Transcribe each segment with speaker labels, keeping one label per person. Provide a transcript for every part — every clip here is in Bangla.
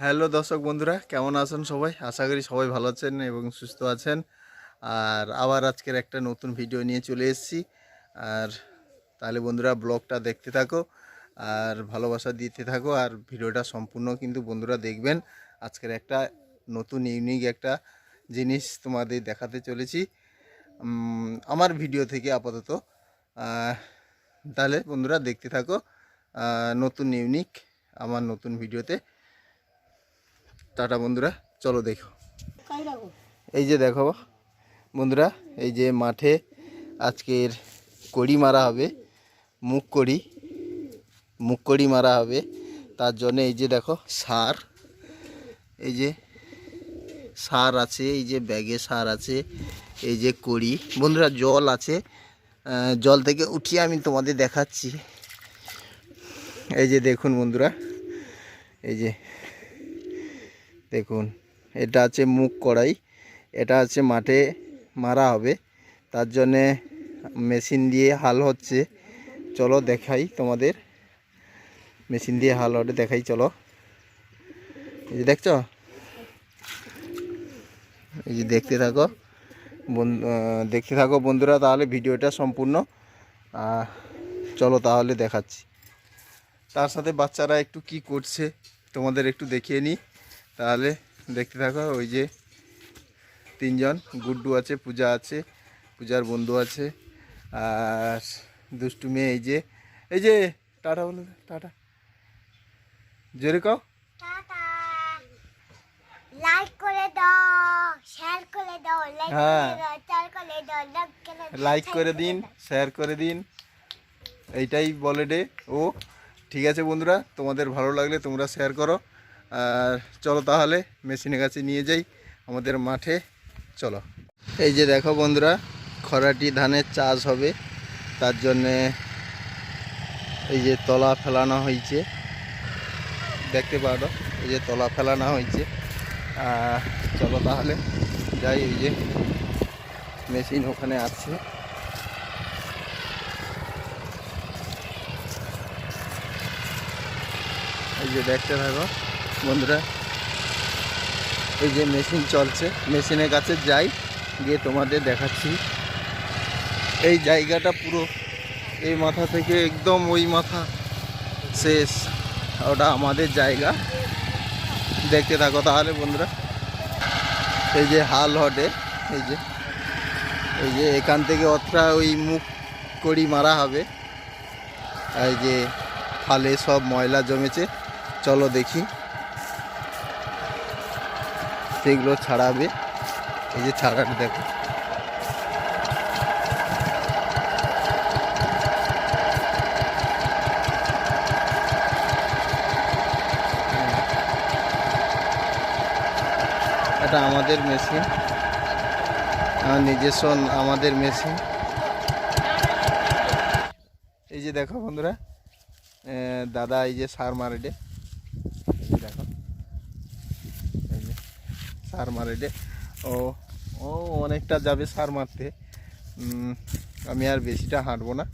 Speaker 1: হ্যালো দর্শক বন্ধুরা, কেমন আছেন সবাই? আশা করি সবাই ভালো আছেন এবং সুস্থ আছেন। আর আবার আজকের একটা নতুন ভিডিও নিয়ে চলে এসেছি। আর তাহলে বন্ধুরা, ব্লগটা দেখতে থাকো, আর ভালোবাসা দিতে থাকো, আর ভিডিওটা সম্পূর্ণ কিন্তু বন্ধুরা দেখবেন। আজকের একটা নতুন ইউনিক একটা জিনিস তোমাদের দেখাতে চলেছি। আমার ভিডিও থেকে আপাতত। তাহলে বন্ধুরা দেখতে থাকো। নতুন ইউনিক আমার নতুন ভিডিওতে টাটা বন্ধুরা চলো দেখো। এই যে দেখো বন্ধুরা এই যে মাঠে আজকের কড়ি মারা হবে মুখ কড়ি মুখ কড়ি মারা হবে তার জন্য এই যে দেখো সার এই যে সার আছে এই যে ব্যাগে সার আছে এই যে কড়ি বন্ধুরা জল আছে জল থেকে উঠিয়ে আমি তোমাদের দেখাচ্ছি। এই যে দেখুন বন্ধুরা এই যে দেখুন, এটা আছে মুখ কড়াই, এটা আছে মাঠে মারা হবে। তার জন্যে মেশিন দিয়ে হাল হচ্ছে। চলো দেখাই তোমাদের। মেশিন দিয়ে হাল হতে দেখাই চলো। এই যে দেখছ? এই যে দেখতে থাকো। বন্ধু দেখতে থাকো বন্ধুরা, তাহলে ভিডিওটা সম্পূর্ণ। চলো তাহলে দেখাচ্ছি। তার সাথে বাচ্চারা একটু কি করছে, তোমাদের একটু দেখিয়ে নিই তাহলে দেখতে থাকো ওই যে তিনজন গুড্ডু আছে পূজা আছে পূজার বন্ধু আছে আর দুষ্টু মেয়ে এই যে এই যে টাটা বলে টাটা। জোরে কও।
Speaker 2: লাইক করে দাও শেয়ার করে দাও লাইক
Speaker 1: হ্যাঁ।
Speaker 2: দাও লাইক করে
Speaker 1: দিন শেয়ার করে দিন। এইটাই বলে ডে ও। ঠিক আছে বন্ধুরা তোমাদের ভালো লাগলে তোমরা শেয়ার করো। আর চলো তাহলে মেশিনের কাছে নিয়ে যাই আমাদের মাঠে, চলো। এই যে দেখো বন্ধুরা, খরাটি ধানের চাষ হবে, তার জন্যে এই যে তলা ফেলানো হয়েছে। দেখতে পারো এই যে তলা ফেলানো হয়েছে। চলো তাহলে যাই, এই যে মেশিন ওখানে আছে। এই যে দেখতে থাকো। বন্ধুরা, এই যে মেশিন চলছে। মেশিনের কাছে যাই, গিয়ে তোমাদের দেখাচ্ছি। এই জায়গাটা পুরো, এই মাথা থেকে একদম ওই মাথা শেষ। ওটা আমাদের জায়গা। দেখতে থাকো তাহলে বন্ধুরা। এই যে হাল হটে, এই যে। এই যে এখান থেকে অতটা ওই মুখ কড়ি মারা হবে। এই যে ফালে সব ময়লা জমেছে। চলো দেখি। সেগুলো ছাড়াবে। এই যে ছাড়াটা দেখো এটা আমাদের মেশিন। আমার নিজস্ব, আমাদের মেশিন। এই যে দেখো বন্ধুরা দাদা এই যে সার মারেডে দেখো এই যে সার মারেডে ও ও অনেকটা যাবে সার মারতে। আমি আর বেশিটা হাঁটবো না।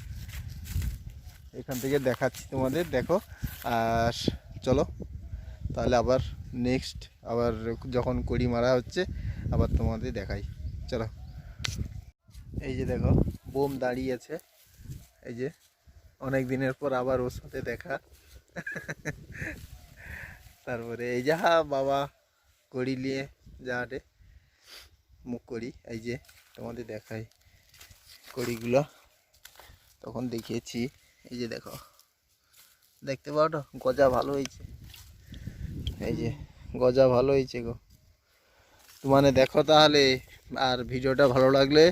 Speaker 1: এখান থেকে দেখাচ্ছি তোমাদের, দেখো। আর চলো, তাহলে আবার নেক্সট আবার যখন কড়ি মারা হচ্ছে, আবার তোমাদের দেখাই। চলো। এই যে দেখো, বোম দাঁড়িয়ে আছে। এই যে, অনেক দিনের পর আবার ওর সাথে দেখা। তারপরে এই যে, হা, বাবা, কড়ি নিয়ে যাহাটে মুখ করি এই যে তোমাদের দেখাই কড়িগুলো। তখন দেখিয়েছি এই যে দেখো। দেখতে পাও তো? গজা ভালো হয়েছে। এই যে গজা ভালো হয়েছে গো। মানে দেখো তাহলে আর ভিডিওটা ভালো লাগলে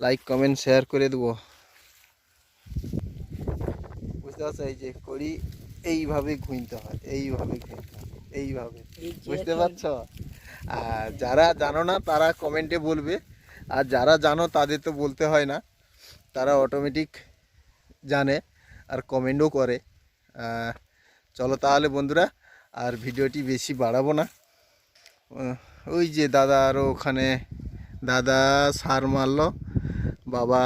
Speaker 1: লাইক কমেন্ট শেয়ার করে দেবো। বুঝতে পারছ? এই যে করি এইভাবে ঘুইতে হয় এইভাবে ঘুইতে হয় এইভাবে। বুঝতে পারছ? যারা জানো না, তারা কমেন্টে বলবে। আর যারা জানো, তাদের তো বলতে হয় না। তারা অটোমেটিক জানে আর কমেন্টও করে। চলো তাহলে বন্ধুরা, আর ভিডিওটি বেশি বাড়াবো না। ওই যে দাদা আরও ওখানে, দাদা সার মারলো, বাবা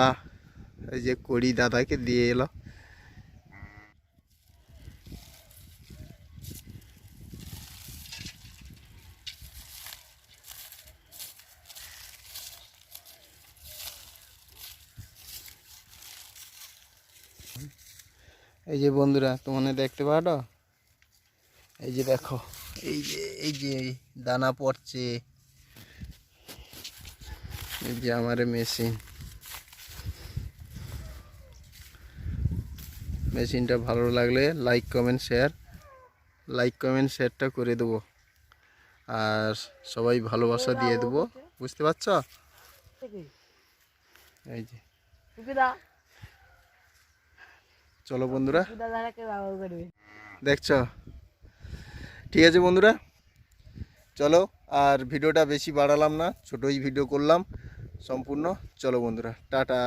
Speaker 1: এই যে কড়ি দাদাকে দিয়ে এলো। এই যে বন্ধুরা তোমাদের দেখতে পারো? এই যে দেখো এই যে এই যে দানা পড়ছে। এই যে আমার মেশিন। মেশিনটা ভালো লাগলে like comment share like comment শেয়ারটা করে দেবো। আর সবাই ভালোবাসা দিয়ে দেবো। বুঝতে পারছ? এই যে। চলো বন্ধুরা। দেখছ? ঠিক আছে বন্ধুরা? চলো আর ভিডিওটা বেশি বাড়ালাম না ছোটোই ভিডিও করলাম সম্পূর্ণ। চলো বন্ধুরা টাটা।